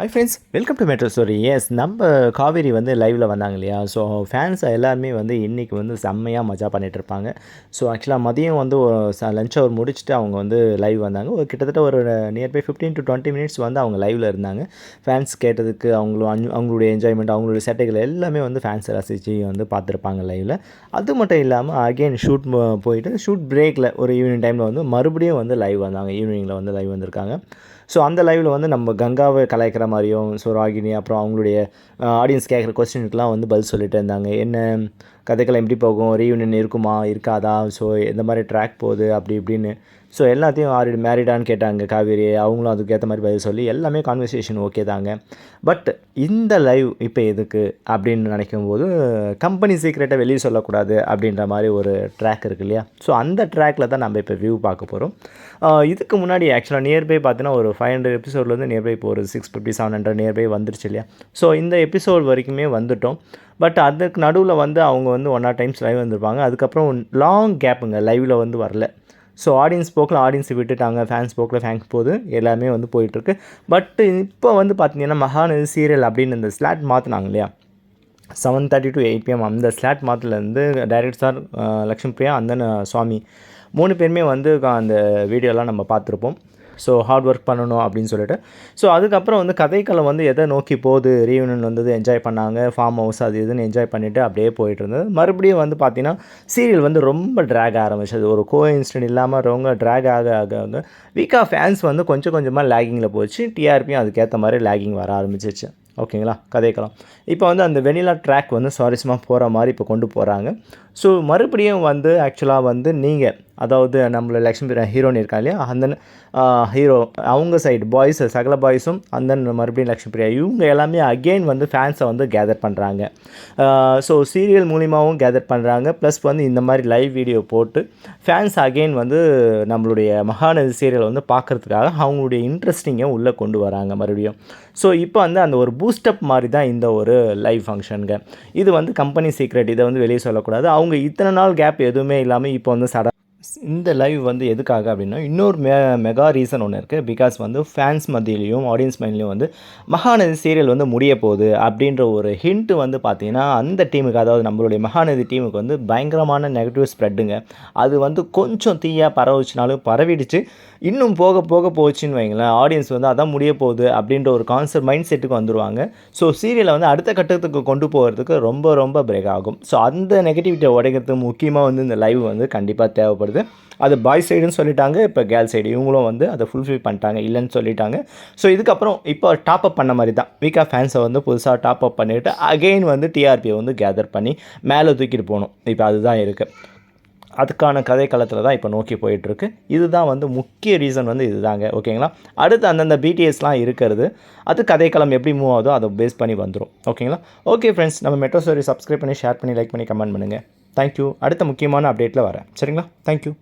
Hi friends welcome to metro story yes நம்ம காவேரி வந்து லைவில் வந்தாங்க இல்லையா? ஸோ ஃபேன்ஸ் எல்லாருமே வந்து இன்றைக்கி வந்து செம்மையாக மஜா பண்ணிட்டு இருப்பாங்க. ஸோ ஆக்சுவலாக மதியம் வந்து லஞ்ச் அவர் முடிச்சுட்டு அவங்க வந்து லைவ் வந்தாங்க. ஒரு கிட்டத்தட்ட ஒரு nearby fifteen to twenty minutes வந்து அவங்க லைவில் இருந்தாங்க. ஃபேன்ஸ் கேட்டதுக்கு அவங்களும் அஞ்சு- அவங்களுடைய என்ஜாய்மெண்ட் அவங்களுடைய சட்டைகள் எல்லாமே வந்து ஃபேன்ஸ் ரசித்து வந்து பார்த்துருப்பாங்க லைவில் அது மட்டும் இல்லாமல் அகெயின் ஷூட் போயிட்டு ஷூட் பிரேக்கில் ஒரு ஈவினிங் டைமில் வந்து மறுபடியும் வந்து லைவ் வந்தாங்க. ஈவினிங்கில் வந்து லைவ் வந்திருக்காங்க. ஸோ அந்த லைவில் வந்து நம்ம கங்காவை கலாய்க்கிற மாதிரியும் ஸோ ராகினி அப்புறம் அவங்களுடைய uh, ஆடியன்ஸ் கேட்குற கொஸ்டினுக்குலாம் வந்து பதில் சொல்லிட்டு இருந்தாங்க. என்ன கதைக்கெல்லாம் எப்படி போகும்? ரீயூனியன் இருக்குமா? இருக்காதா? ஸோ எந்த மாதிரி ட்ராக் போகுது? அப்படி இப்படின்னு. ஸோ எல்லாத்தையும் ஆல்ரெடி மேரிடான்னு கேட்டாங்க காவேரி. அவங்களும் அதுக்கேற்ற மாதிரி பதில் சொல்லி எல்லாமே கான்வர்சேஷன் ஓகே தாங்க. பட் இந்த லைவ் இப்போ எதுக்கு? அப்படின்னு நினைக்கும் போது கம்பெனி சீக்ரெட்டை வெளியே சொல்லக்கூடாது அப்படின்ற மாதிரி ஒரு ட்ராக் இருக்கு இல்லையா? ஸோ அந்த ட்ராக்கில் தான் நம்ம இப்போ வியூ பார்க்க போகிறோம் இதுக்கு முன்னாடி ஆக்சுவலாக நியர்பை பார்த்தீங்கன்னா ஒரு ஃபைவ் ஹண்ட்ரட் எபிசோட்லேருந்து நியர்பை இப்போ ஒரு six fifty seven hundred nearby வந்துருச்சு இல்லையா? ஸோ இந்த எபிசோட் வரைக்குமே வந்துட்டோம். பட் அதுக்கு நடுவில் வந்து அவங்க வந்து ஒன் ஆர் டைம்ஸ் லைவ் வந்திருப்பாங்க. அதுக்கப்புறம் லாங் கேப்புங்க லைவில் வந்து வரல. ஸோ ஆடியன்ஸ் போக்கில் ஆடியன்ஸ் விட்டுட்டாங்க. ஃபேன்ஸ் போக்கில் ஃபேன்ஸ் போகுது. எல்லாமே வந்து போயிட்டுருக்கு. பட் இப்போ வந்து பார்த்தீங்கன்னா மகாநதி சீரியல் அப்படின்னு இந்த ஸ்லாட் மாற்றினாங்க இல்லையா? Seven thirty to eight PM அந்த ஸ்லாட் மாத்திலேருந்து டைரக்ட் சார் லக்ஷ்மி பிரியா அந்த சுவாமி மூணு பேருமே வந்து அந்த வீடியோலாம் நம்ம பார்த்துருப்போம். ஸோ ஹார்ட் ஒர்க் பண்ணணும் அப்படின்னு சொல்லிட்டு. ஸோ அதுக்கப்புறம் வந்து கதைக்களம் வந்து எதை நோக்கி போகுது? ரீயூனியன் வந்தது என்ஜாய் பண்ணாங்க. ஃபார்ம் ஹவுஸ் அது இதுன்னு என்ஜாய் பண்ணிவிட்டு அப்படியே போயிட்டு இருந்தது. மறுபடியும் வந்து பார்த்தீங்கன்னா சீரியல் வந்து ரொம்ப ட்ராக் ஆரம்பிச்சது. ஒரு கோ இன்ஸ்டன்ட் இல்லாமல் ரொம்ப ட்ராக் ஆக ஆக ஆக வீக்கா ஃபேன்ஸ் வந்து கொஞ்சம் கொஞ்சமாக லேகிங்கில் போச்சு. டிஆர்பியும் அதுக்கேற்ற மாதிரி லேகிங் வர ஆரம்பிச்சிச்சு. ஓகேங்களா? கதைக்கலாம் இப்போ வந்து அந்த வெனிலா ட்ராக் வந்து சுவாரஸ்யமாக போகிற மாதிரி இப்போ கொண்டு போகிறாங்க ஸோ மறுபடியும் வந்து ஆக்சுவலாக வந்து நீங்கள் அதாவது நம்மளோட லக்ஷ்மி ஹீரோன்னு இருக்கா இல்லையா? அந்த ஹீரோ அவங்க சைடு பாய்ஸ் சகல பாய்ஸும் அந்த மறுபடியும் லக்ஷ்மி பிரியா இவங்க எல்லாமே அகெயின் வந்து ஃபேன்ஸை வந்து கேதர் பண்ணுறாங்க ஸோ சீரியல் மூலிமாவும் கேதர் பண்ணுறாங்க ப்ளஸ் வந்து இந்த மாதிரி லைவ் வீடியோ போட்டு ஃபேன்ஸ் அகெயின் வந்து நம்மளுடைய மகாநதி சீரியல் வந்து பார்க்குறதுக்காக அவங்களுடைய இன்ட்ரெஸ்டிங்கை உள்ளே கொண்டு வராங்க மறுபடியும். ஸோ இப்போ வந்து அந்த ஒரு பூஸ்டப் மாதிரி தான் இந்த ஒரு லைவ் ஃபங்க்ஷனுங்க இது வந்து கம்பெனி சீக்ரெட் இதை வந்து வெளியே சொல்லக்கூடாது. அவங்க இத்தனை நாள் கேப் எதுவுமே இல்லாமல் இப்போ வந்து சட இந்த லைவ் வந்து எதுக்காக அப்படின்னா இன்னொரு மெ மெகா ரீசன் ஒன்று இருக்குது பிகாஸ் வந்து ஃபேன்ஸ் மத்தியிலையும் ஆடியன்ஸ் மைண்ட்லேயும் வந்து மகாநதி சீரியல் வந்து முடிய போகுது அப்படின்ற ஒரு ஹிண்ட்டு வந்து பார்த்திங்கன்னா அந்த டீமுக்கு அதாவது நம்மளுடைய மகாநதி டீமுக்கு வந்து பயங்கரமான நெகட்டிவ் ஸ்ப்ரெட்டுங்க அது வந்து கொஞ்சம் தீயாக பரவுச்சுனாலும் பரவிடுச்சு. இன்னும் போக போக போச்சுன்னு வைங்களேன் ஆடியன்ஸ் வந்து அதான் முடிய போகுது அப்படின்ற ஒரு கான்செப்ட் மைண்ட் செட்டுக்கு வந்துடுவாங்க ஸோ சீரியலை வந்து அடுத்த கட்டத்துக்கு கொண்டு போகிறதுக்கு ரொம்ப ரொம்ப பிரேக் ஆகும். ஸோ அந்த நெகட்டிவிட்டியை உடைக்கிறதுக்கு முக்கியமாக வந்து இந்த லைவ் வந்து கண்டிப்பாக தேவைப்படுது. அது பாய் சைடுன்னு சொல்லிட்டாங்க இப்போ கேர்ள் சைடு இவங்களும் வந்து அதை ஃபுல்ஃபில் பண்ணிட்டாங்க இல்லைன்னு சொல்லிட்டாங்க. ஸோ இதுக்கப்புறம் இப்போ டாப் அப் பண்ண மாதிரி தான். வீக்கா ஃபேன்ஸை வந்து புதுசாக டாப் அப் பண்ணிவிட்டு அகெயின் வந்து டிஆர்பியை வந்து கேதர் பண்ணி மேலே தூக்கிட்டு போகணும். இப்போ அதுதான் இருக்குது அதுக்கான கதை களத்தில் தான் இப்போ நோக்கி போயிட்டுருக்கு. இதுதான் வந்து முக்கிய ரீசன் வந்து இதுதாங்க. ஓகேங்களா அடுத்து அந்தந்த பிடிஎஸ்லாம் இருக்கிறது அது கதைக்களம் எப்படி மூவ் ஆகுதோ அதை பேஸ் பண்ணி வந்துடும் ஓகேங்களா ஓகே ஃப்ரெண்ட்ஸ் நம்ம மெட்ரோ ஸ்டோரி சப்ஸ்கிரைப் பண்ணி ஷேர் பண்ணி லைக் பண்ணி கமெண்ட் பண்ணுங்கள் தேங்க்யூ அடுத்த முக்கியமான அப்டேட்டில் வரேன். சரிங்களா? தேங்க்யூ